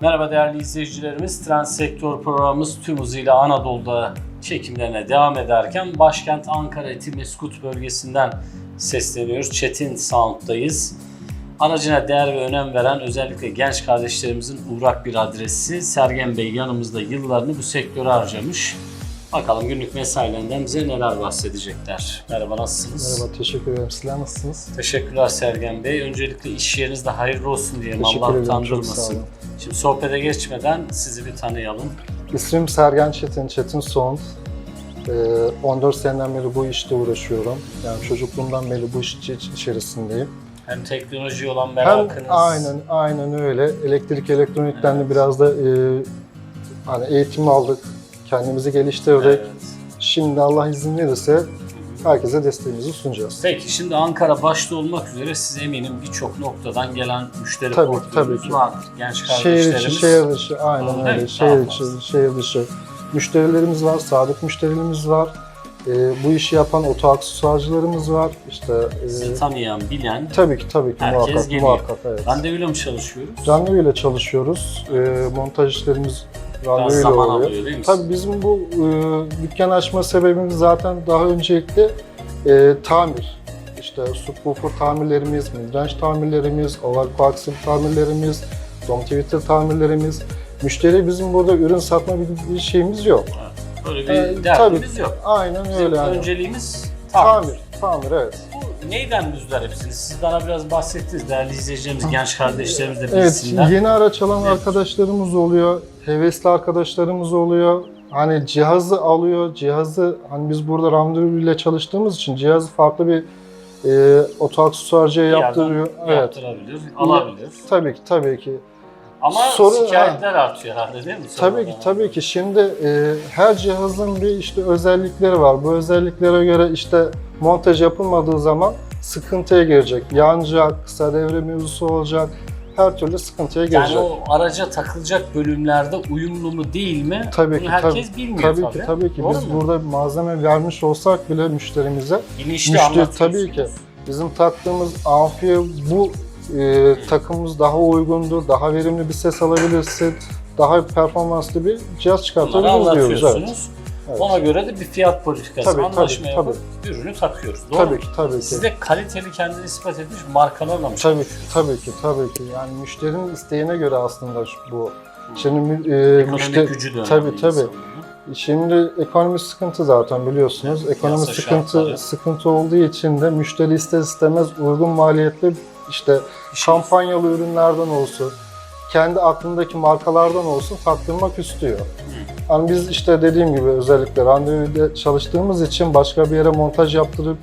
merhaba değerli izleyicilerimiz. Trend Sektör programımız tüm hızıyla Anadolu'da çekimlerine devam ederken başkent Ankara Etimeskut bölgesinden sesleniyoruz. Çetin Sound'dayız. Aracına değer ve önem veren özellikle genç kardeşlerimizin uğrak bir adresi. Sergen Bey yanımızda yıllarını bu sektöre harcamış. Bakalım günlük mesailerinden bize neler bahsedecekler. Merhaba nasılsınız? Merhaba, teşekkür ederim. Sizler nasılsınız? Teşekkürler Sergen Bey. Öncelikle iş yerinizde hayırlı olsun diyelim. Teşekkür Allah ederim, utandırmasın. Şimdi sohbete geçmeden sizi bir tanıyalım. İsmim Sergen Çetin, Çetin Soğund. Ee, 14 seneden beri bu işte uğraşıyorum. Yani çocukluğumdan beri bu iş iç- içerisindeyim. Hem teknoloji olan Hem merakınız. aynen aynen öyle. Elektrik elektronikten de biraz da e, hani eğitim aldık. Kendimizi geliştirdik. Evet. Şimdi Allah izin verirse herkese desteğimizi sunacağız. Peki şimdi Ankara başta olmak üzere siz eminim birçok noktadan gelen müşteri Tabii, portföyünüz tabii ki. vardır. Genç Şehir kardeşlerimiz. içi, şehir dışı, aynen Değil öyle. mi? Şehir Daha içi, fazla. şehir dışı. Müşterilerimiz var, sadık müşterilerimiz var. Ee, bu işi yapan oto aksesuarcılarımız var. İşte e, Sizi tanıyan, bilen. tabii ki tabii ki Herkes muhakkak geliyor. muhakkak evet. Randevuyla mı çalışıyoruz? Randevuyla çalışıyoruz. Ee, montaj işlerimiz Biraz randevuyla zaman oluyor. alıyor değil mi? Tabii bizim bu e, dükkan açma sebebimiz zaten daha öncelikle e, tamir. İşte subwoofer tamirlerimiz, midrange tamirlerimiz, koaksiyon tamirlerimiz, dom tweeter tamirlerimiz. Müşteri bizim burada ürün satma bir, bir şeyimiz yok. Böyle bir Ee, derdimiz tabii. yok. Aynen Bizim öyle yani. önceliğimiz tamir. Tamir, tamir evet. Bu neyden müzdaripsiniz? Siz bana biraz bahsettiniz. Değerli izleyicilerimiz, genç kardeşlerimiz de Evet, bilsinler. yeni araç alan Evet. arkadaşlarımız oluyor, hevesli arkadaşlarımız oluyor. Hani cihazı alıyor, cihazı hani biz burada randevu ile çalıştığımız için cihazı farklı bir e, oto aksesuarcıya Bir yerden yaptırıyor. Evet. Yaptırabilir, alabilir. Tabii ki, tabii ki. Ama Sorun- şikayetler artıyor herhalde değil mi? Tabii ki, tabii ki. Şimdi e, her cihazın bir işte özellikleri var. Bu özelliklere göre işte montaj yapılmadığı zaman sıkıntıya girecek. Yanacak, kısa devre mevzusu olacak. Her türlü sıkıntıya girecek. Yani o araca takılacak bölümlerde uyumlu mu değil mi? Tabii Bunu ki, herkes bilmiyor Tabii tabii. ki tabii ki Doğru biz mu? burada malzeme vermiş olsak bile müşterimize Bilinçli müşteri- tabii ki. bizim taktığımız amfiye bu e, takımımız daha uygundur, daha verimli bir ses alabilirsin, daha performanslı bir cihaz çıkartabiliriz diyoruz. Evet. Evet. Ona göre de bir fiyat politikası Tabii, anlaşma tabii, yapıp ürünü takıyoruz. Doğru Tabii ki, tabii ki. Siz de kaliteli kendini ispat etmiş markalarla mı Tabii ki, tabii ki, tabii ki. Yani müşterinin isteğine göre aslında bu. Şimdi mü- e, Ekonomik müşteri, gücü de tabii tabii. Şimdi ekonomi sıkıntı zaten biliyorsunuz. Ekonomi piyasa sıkıntı şartları. sıkıntı olduğu için de müşteri ister istemez uygun maliyetli işte şey- kampanyalı ürünlerden olsun, kendi aklındaki markalardan olsun taktırmak istiyor. Yani biz işte dediğim gibi özellikle randevuyla çalıştığımız için başka bir yere montaj yaptırıp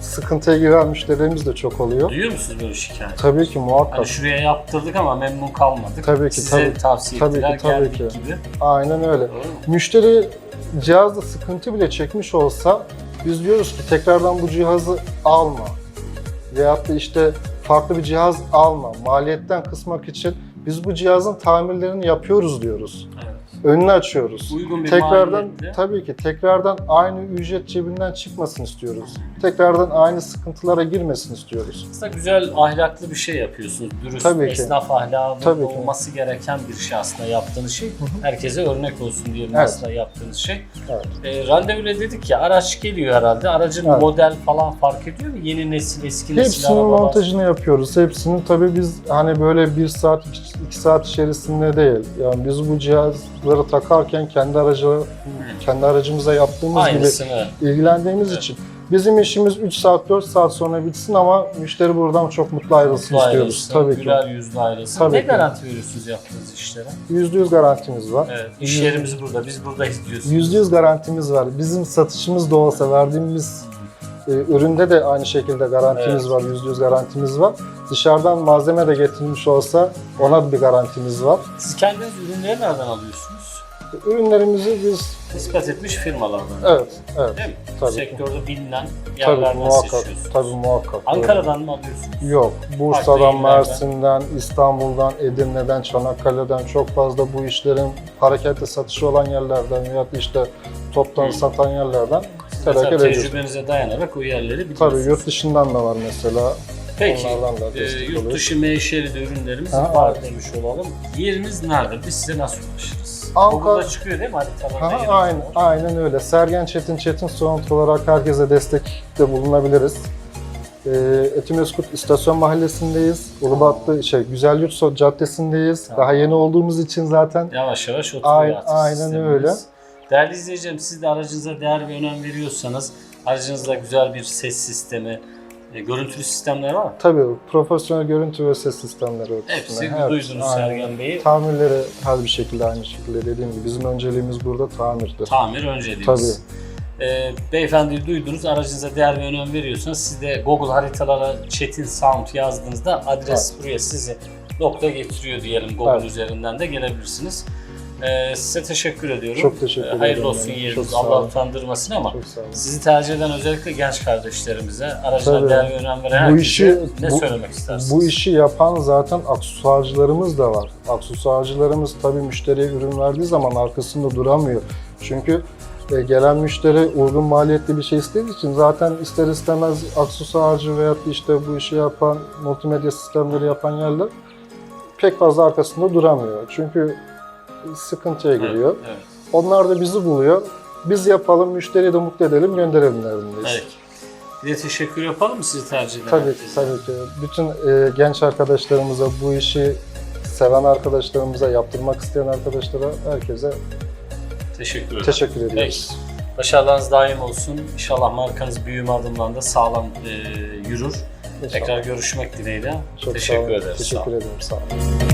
sıkıntıya giren müşterilerimiz de çok oluyor. Duyuyor musunuz böyle şikayet? Tabii ki muhakkak. Hani şuraya yaptırdık ama memnun kalmadık. Tabii ki, Size tabii. tavsiye Tabii ettiler, ki, tabii ki. gibi. Aynen öyle. Müşteri cihazda sıkıntı bile çekmiş olsa biz diyoruz ki tekrardan bu cihazı alma. Veyahut da işte farklı bir cihaz alma. Maliyetten kısmak için biz bu cihazın tamirlerini yapıyoruz diyoruz. Evet. Önünü açıyoruz. Uygun bir Tekrardan maliyetle. tabii ki tekrardan aynı ücret cebinden çıkmasın istiyoruz. Tekrardan aynı sıkıntılara girmesin istiyoruz. Aslında güzel, ahlaklı bir şey yapıyorsunuz. Dürüst, Tabii ki. esnaf ahlakı Tabii ki. olması gereken bir şey aslında yaptığınız şey. Herkese örnek olsun diye Evet. aslında yaptığınız şey. Evet. E, randevuyla dedik ya araç geliyor herhalde. Aracın Evet. model falan fark ediyor mu? Yeni nesil, eski nesil Hepsinin arabalar. montajını yapıyoruz. Hepsinin tabii biz hani böyle bir saat, iki- saat içerisinde değil. Yani biz bu cihazları takarken kendi aracı, kendi aracımıza yaptığımız Aynısını. gibi ilgilendiğimiz Evet. için bizim işimiz 3 saat, 4 saat sonra bitsin ama müşteri buradan çok mutlu ayrılsın Mutlu istiyoruz. ayrılsın, Tabii ki. güler yüzlü ayrılsın. Tabii ne ki. garanti veriyorsunuz yaptığınız işlere? %100 garantimiz var. Evet, iş yerimiz burada, biz buradayız diyorsunuz. %100 garantimiz var. Bizim satışımız da olsa verdiğimiz e, üründe de aynı şekilde garantimiz Evet. var, %100 garantimiz var. Dışarıdan malzeme de getirilmiş olsa ona bir garantimiz var. Siz kendiniz ürünleri nereden alıyorsunuz? Ürünlerimizi biz İspat etmiş firmalardan. evet, evet. Değil mi? Tabii. Sektörde bilinen Tabii yerlerden muhakkak, seçiyorsunuz. tabii muhakkak. Ankara'dan mı alıyorsunuz? Yok, Bursa'dan. Mersin'den, İstanbul'dan, Edirne'den, Çanakkale'den çok fazla bu işlerin hareketli satışı olan yerlerden veya da işte toptan Hı. satan yerlerden Mesela ediyoruz. tecrübenize dayanarak o yerleri Tabii biliyorsunuz. yurt dışından da var mesela. Peki, Onlardan da e, destek yurt oluyoruz. dışı menşeli de ürünlerimiz Ha, var evet. demiş olalım. Yeriniz nerede? Biz size nasıl ulaşırız? Ankara- Google'da çıkıyor değil mi haritalarda? Ha, yerimiz aynen, var. aynen öyle. Sergen Çetin Çetin Soğant olarak herkese destekte bulunabiliriz. Ee, Etimeskut İstasyon Mahallesi'ndeyiz. Ulubatlı şey, Güzel Yurt Caddesi'ndeyiz. Daha yeni olduğumuz için zaten Yavaş yavaş oturuyor Aynen- artık aynen sistemimiz. öyle. Değerli izleyicilerim siz de aracınıza değer ve önem veriyorsanız aracınızda güzel bir ses sistemi, e, görüntülü sistemler var mı? tabii profesyonel görüntü ve ses sistemleri Hepsi ölçüsünde. Evet, duydunuz. Sergen Bey'i. Tamirleri her bir şekilde aynı şekilde dediğim gibi bizim önceliğimiz burada tamirdir. Tamir önceliğimiz. Tabii. Ee, beyefendiyi duydunuz, aracınıza değer ve önem veriyorsanız siz de Google haritalara Çetin Sound yazdığınızda adres buraya sizi nokta getiriyor diyelim Google Evet. üzerinden de gelebilirsiniz. Ee, size teşekkür ediyorum. Çok teşekkür Ee, ederim. Hayırlı olsun yani. yeriniz. Allah utandırmasın ama sizi tercih eden özellikle genç kardeşlerimize, aracına değer ve önem veren Bu işi- ne bu- söylemek istersiniz? Bu işi yapan zaten aksesuarcılarımız da var. Aksesuarcılarımız tabii müşteriye ürün verdiği zaman arkasında duramıyor. Çünkü e, gelen müşteri uygun maliyetli bir şey istediği için zaten ister istemez aksesuarcı veyahut işte bu işi yapan, multimedya sistemleri yapan yerler pek fazla arkasında duramıyor. Çünkü sıkıntıya Evet, giriyor. Evet. Onlar da bizi buluyor. Biz yapalım, müşteriyi de mutlu edelim, gönderelim derdindeyiz. evet. Bir de teşekkür yapalım mı sizi tercih eden Tabii ki, tabii ki. Bütün e, genç arkadaşlarımıza, bu işi seven arkadaşlarımıza, yaptırmak isteyen arkadaşlara, herkese Teşekkür ederim. teşekkür ediyoruz. Başarılarınız daim olsun. İnşallah markanız büyüme adımlarında sağlam e, yürür. İnşallah. Tekrar görüşmek dileğiyle. Çok Teşekkür ederiz. Teşekkür ederim. Sağ olun.